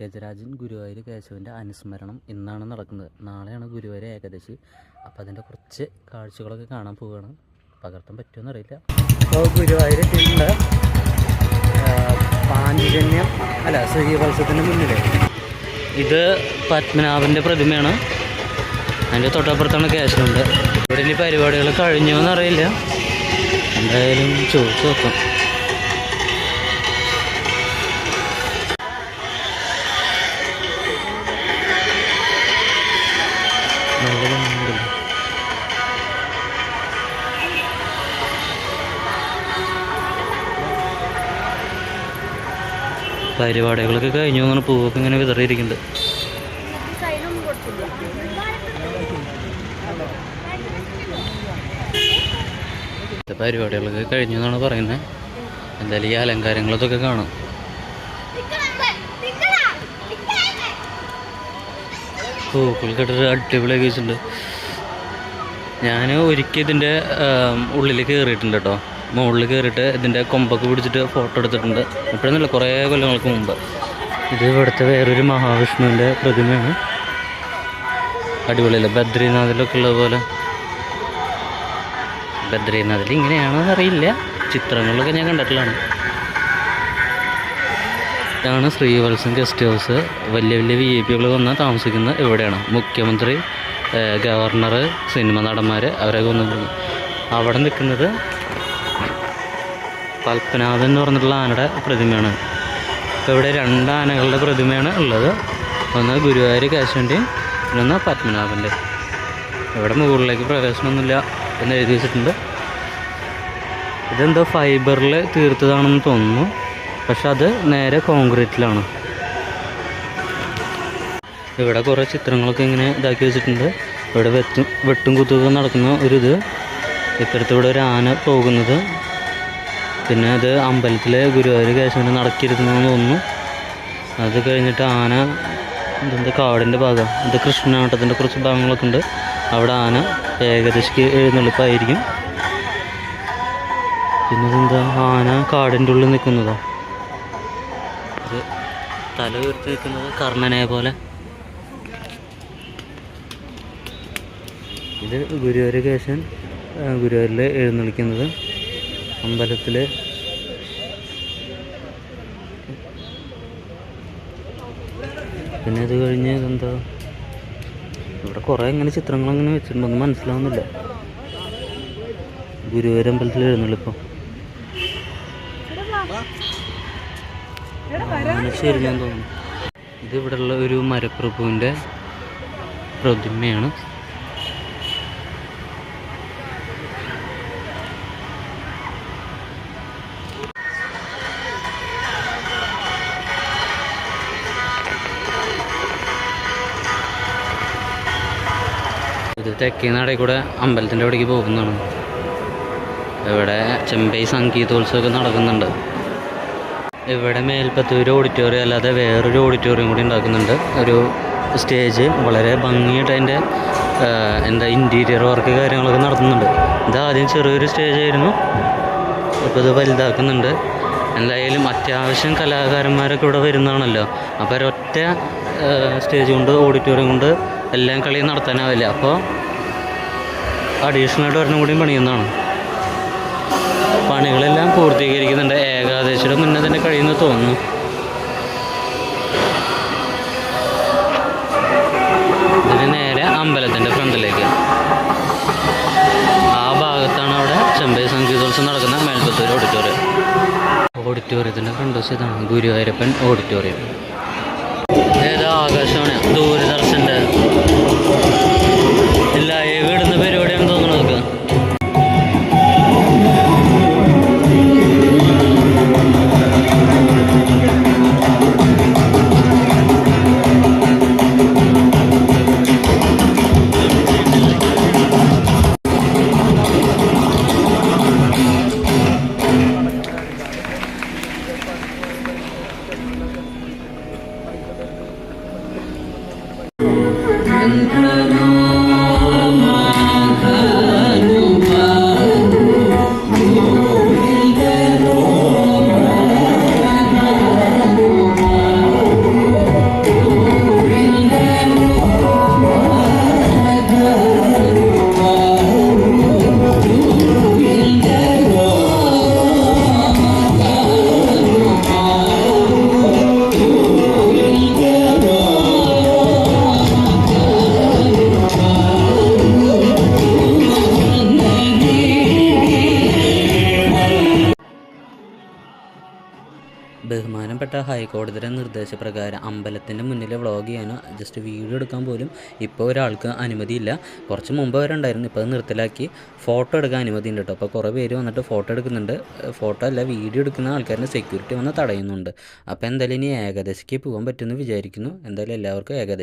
ഗജരാജൻ ഗുരുവായൂർ കേശവന്റെ അനുസ്മരണം ഇന്നാണ് നടക്കുന്നത്. നാളെയാണ് ഗുരുവായൂർ ഏകദേശി. അപ്പോൾ അതിന്റെ കുറച്ച് കാഴ്ചകളൊക്കെ കാണാൻ പോവുകയാണ്. പകർത്താൻ പറ്റുമെന്ന് അറിയില്ല. അപ്പോൾ ഗുരുവായൂർ എത്തിയിട്ടുണ്ട്. പാഞ്ചജന്യം അല്ല ശ്രീവത്സത്തിന്റെ മുന്നിൽ ഇത് പത്മനാഭന്റെ പ്രതിമയാണ്. അതിന്റെ തൊട്ടപ്പുറത്താണ് കേശവന്റെ ഇവിടെ ഇനി പരിപാടികൾ കഴിഞ്ഞോ എന്നറിയില്ല എന്തായാലും ചോദിച്ചു നോക്കാം. പരിപാടികളൊക്കെ കഴിഞ്ഞു അങ്ങനെ പൂവൊക്കെ ഇങ്ങനെ വിതറിയിരിക്കുന്നുണ്ട് പരിപാടികളൊക്കെ കഴിഞ്ഞു എന്നാണ് പറയുന്നത്. എന്തായാലും ഈ അലങ്കാരങ്ങളൊക്കെ കാണാം. പൂക്കൾ അടിപൊളി അടിപൊളിയാക്കി ഉണ്ട്. ഞാൻ ഒരിക്കൽ ഇതിന്റെ ഉള്ളിൽ കയറിയിട്ടുണ്ട് കേട്ടോ മുകളിൽ കയറിയിട്ട് ഇതിന്റെ കൊമ്പൊക്കെ പിടിച്ചിട്ട് ഫോട്ടോ എടുത്തിട്ടുണ്ട്. ഇപ്പോഴൊന്നുമില്ല കുറേ കൊല്ലങ്ങൾക്ക് മുമ്പ്. ഇത് ഇവിടുത്തെ വേറൊരു മഹാവിഷ്ണുവിന്റെ പ്രതിമയാണ്. അടിപൊളിയല്ല? ബദ്രീനാഥിലൊക്കെ ഉള്ളത് പോലെ. ബദ്രീനാഥിൽ ഇങ്ങനെയാണോ അറിയില്ല. ചിത്രങ്ങളിലൊക്കെ ഞാൻ കണ്ടിട്ടുള്ളതാണ്. ഇതാണ് ശ്രീവത്സം ഗസ്റ്റ് ഹൗസ്. വലിയ വലിയ വി ഐ പികൾ വന്ന് താമസിക്കുന്ന ഇവിടെയാണ്. മുഖ്യമന്ത്രി ഗവർണർ സിനിമ നടന്മാർ അവരൊക്കെ വന്നിട്ടുണ്ട് അവിടെ നിൽക്കുന്നത് പത്മനാഭൻ എന്ന് പറഞ്ഞിട്ടുള്ള ആനയുടെ പ്രതിമയാണ്. ഇപ്പോൾ ഇവിടെ രണ്ട് ആനകളുടെ പ്രതിമയാണ് ഉള്ളത്. ഒന്ന് ഗുരുവായൂർ കേശവന്റെയും പിന്നെ പത്മനാഭന്റെ. ഇവിടെ മുകളിലേക്ക് പ്രവേശനമൊന്നുമില്ല എന്ന് എഴുതി വെച്ചിട്ടുണ്ട്. ഇതെന്തോ ഫൈബറിൽ തീർത്തതാണെന്ന് തോന്നുന്നു. പക്ഷെ അത് നേരെ കോൺക്രീറ്റിലാണ്. ഇവിടെ കുറേ ചിത്രങ്ങളൊക്കെ ഇങ്ങനെ ഇതാക്കി വെച്ചിട്ടുണ്ട്. ഇവിടെ വെട്ടും വെട്ടും കുത്തുക നടക്കുന്ന ഒരിത്. ഇത് ഇപ്പുറത്ത് ഇവിടെ ഒരു ആന പോകുന്നത്. പിന്നെ അത് അമ്പലത്തിലെ ഗുരുവായൂർ കേശവനെ നടക്കിയിരുന്നെന്ന് തോന്നുന്നു. അത് കഴിഞ്ഞിട്ട് ആന ഇതെന്താ കാടിന്റെ ഭാഗം? ഇത് കൃഷ്ണനാട്ടത്തിന്റെ കുറച്ച് ഭാഗങ്ങളൊക്കെ ഉണ്ട്. അവിടെ ആന ഏകദേശിക്ക് എഴുന്നള്ളിപ്പായിരിക്കും. പിന്നെ ഇതെന്താ? ആന കാടിന്റെ ഉള്ളിൽ നിൽക്കുന്നതോ. ഇത് തല ഉയർത്തി നിൽക്കുന്നത് കർണനെ പോലെ. ഇത് ഗുരുവായൂർ കേശൻ ഗുരുവായൂരിൽ എഴുന്നള്ളിക്കുന്നത് അമ്പലത്തിൽ പിന്നെ ഇത് കഴിഞ്ഞ് ഇതെന്താ? ഇവിടെ കുറേ ഇങ്ങനെ ചിത്രങ്ങൾ അങ്ങനെ വെച്ചിട്ടുണ്ടൊന്നും മനസ്സിലാവുന്നില്ല. ഗുരുവായൂർ അമ്പലത്തിൽ എഴുന്നള്ളിപ്പം. ഞാൻ തോന്നുന്നു. ഇത് ഇവിടെയുള്ള ഒരു മരപ്രഭുവിന്റെ പ്രതിമയാണ്. ഇത് തെക്കേ നടയിൽ കൂടെ അമ്പലത്തിന്റെ അവിടേക്ക് പോകുന്നതാണ്. ഇവിടെ ചെമ്പൈ സംഗീതോത്സവമൊക്കെ നടക്കുന്നുണ്ട്. ഇവിടെ മേൽപ്പത്തൂർ ഓഡിറ്റോറിയം അല്ലാതെ വേറൊരു ഓഡിറ്റോറിയം കൂടി ഉണ്ടാക്കുന്നുണ്ട്. ഒരു സ്റ്റേജ് വളരെ ഭംഗിയായിട്ട് അതിന്റെ എന്താ ഇന്റീരിയർ വർക്ക് കാര്യങ്ങളൊക്കെ നടത്തുന്നുണ്ട്. ഇത് ആദ്യം ചെറിയൊരു സ്റ്റേജ് ആയിരുന്നു. ഇപ്പോൾ ഇത് വലുതാക്കുന്നുണ്ട്. എന്തായാലും അത്യാവശ്യം കലാകാരന്മാരൊക്കെ ഇവിടെ വരുന്നതാണല്ലോ. അപ്പോൾ ഒരൊറ്റ സ്റ്റേജ് കൊണ്ട് ഓഡിറ്റോറിയം കൊണ്ട് എല്ലാം കളിയും നടത്താനാവില്ല. അപ്പോൾ അഡീഷണലായിട്ട് ഒരെണ്ണം കൂടിയും പണിയുന്നതാണ്. പണികളെല്ലാം പൂർത്തീകരിക്കുന്നുണ്ട്. ഏകാദശിയുടെ മുന്നേ തന്നെ കഴിയുന്നു തോന്നുന്നു. ഇതിന് നേരെ അമ്പലത്തിന്റെ ഫ്രണ്ടിലേക്ക്. ആ ഭാഗത്താണ് അവിടെ ചെമ്പൈ സംഗീതോത്സവം നടക്കുന്ന മേൽപ്പത്തൂർ ഓഡിറ്റോറിയം. ഓഡിറ്റോറിയത്തിന്റെ ഫ്രണ്ട് വശം ഇതാണ് ഗുരുവായൂരപ്പൻ ഓഡിറ്റോറിയം. ഏതാ ആകാശവാണി? ദൂരദർശന്റെ ബഹുമാനപ്പെട്ട ഹൈക്കോടതിയുടെ നിർദ്ദേശപ്രകാരം അമ്പലത്തിന്റെ മുന്നിൽ വ്ളോഗ് ചെയ്യാനോ ജസ്റ്റ് വീഡിയോ എടുക്കാൻ പോലും ഇപ്പോൾ ഒരാൾക്ക് അനുമതിയില്ല. കുറച്ച് മുമ്പ് വരെ ഉണ്ടായിരുന്നു ഇപ്പോൾ അത് നിർത്തലാക്കി. ഫോട്ടോ എടുക്കാൻ അനുമതി ഉണ്ട് കേട്ടോ. അപ്പോൾ കുറേ പേര് വന്നിട്ട് ഫോട്ടോ എടുക്കുന്നുണ്ട്. ഫോട്ടോ അല്ല വീഡിയോ എടുക്കുന്ന ആൾക്കാരുടെ സെക്യൂരിറ്റി വന്ന് തടയുന്നുണ്ട്. അപ്പോൾ എന്തായാലും ഇനി ഏകദേശിക്ക് പോകാൻ പറ്റുമെന്ന് വിചാരിക്കുന്നു. എന്തായാലും എല്ലാവർക്കും ഏകദേശം